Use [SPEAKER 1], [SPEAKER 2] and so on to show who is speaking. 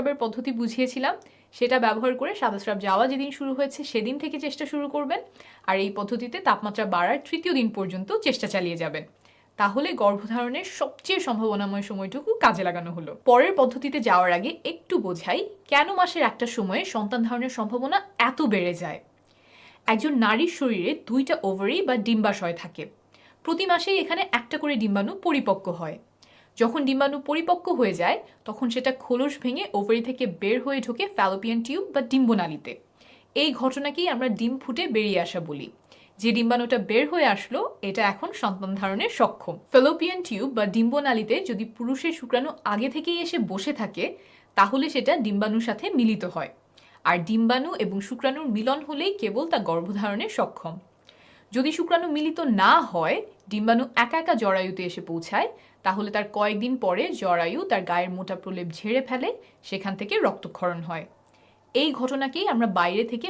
[SPEAKER 1] স্রাবের পদ্ধতি বুঝিয়েছিলাম, সেটা ব্যবহার করে সাদা যাওয়া যেদিন শুরু হয়েছে সেদিন থেকে চেষ্টা শুরু করবেন, আর এই পদ্ধতিতে তাপমাত্রা বাড়ার তৃতীয় দিন পর্যন্ত চেষ্টা চালিয়ে যাবেন। তাহলে গর্ভধারণের সবচেয়ে সম্ভাবনাময় সময়টুকু কাজে লাগানো হলো। পরের পদ্ধতিতে যাওয়ার আগে একটু বোঝাই, কেন মাসের একটা সময়ে সন্তান ধারণের সম্ভাবনা এত বেড়ে যায়? একজন নারীর শরীরে দুইটা ওভারি বা ডিম্বাশয় থাকে। প্রতি মাসেই এখানে একটা করে ডিম্বাণু পরিপক্ক হয়। যখন ডিম্বাণু পরিপক্ক হয়ে যায়, তখন সেটা খোলস ভেঙে ওভারি থেকে বের হয়ে ঢোকে ফ্যালোপিয়ান টিউব বা ডিম্বনালীতে। এই ঘটনাকেই আমরা ডিম ফুটে বেরিয়ে আসা বলি। যে ডিম্বাণুটা বের হয়ে আসলো, এটা এখন সন্তান ধারণে সক্ষম। ফেলোপিয়ান টিউব বা ডিম্বনালীতে যদি পুরুষের শুক্রাণু আগে থেকেই এসে বসে থাকে, তাহলে সেটা ডিম্বাণুর সাথে মিলিত হয়। আর ডিম্বাণু এবং শুক্রাণুর মিলন হলেই কেবল তা গর্ভধারণে সক্ষম। যদি শুক্রাণু মিলিত না হয় ডিম্বাণু একা একা জরায়ুতে এসে পৌঁছায়, তাহলে তার কয়েকদিন পরে জরায়ু তার গায়ের মোটা প্রলেপ ঝেড়ে ফেলে, সেখান থেকে রক্তক্ষরণ হয়। এই ঘটনাকেই আমরা বাইরে থেকে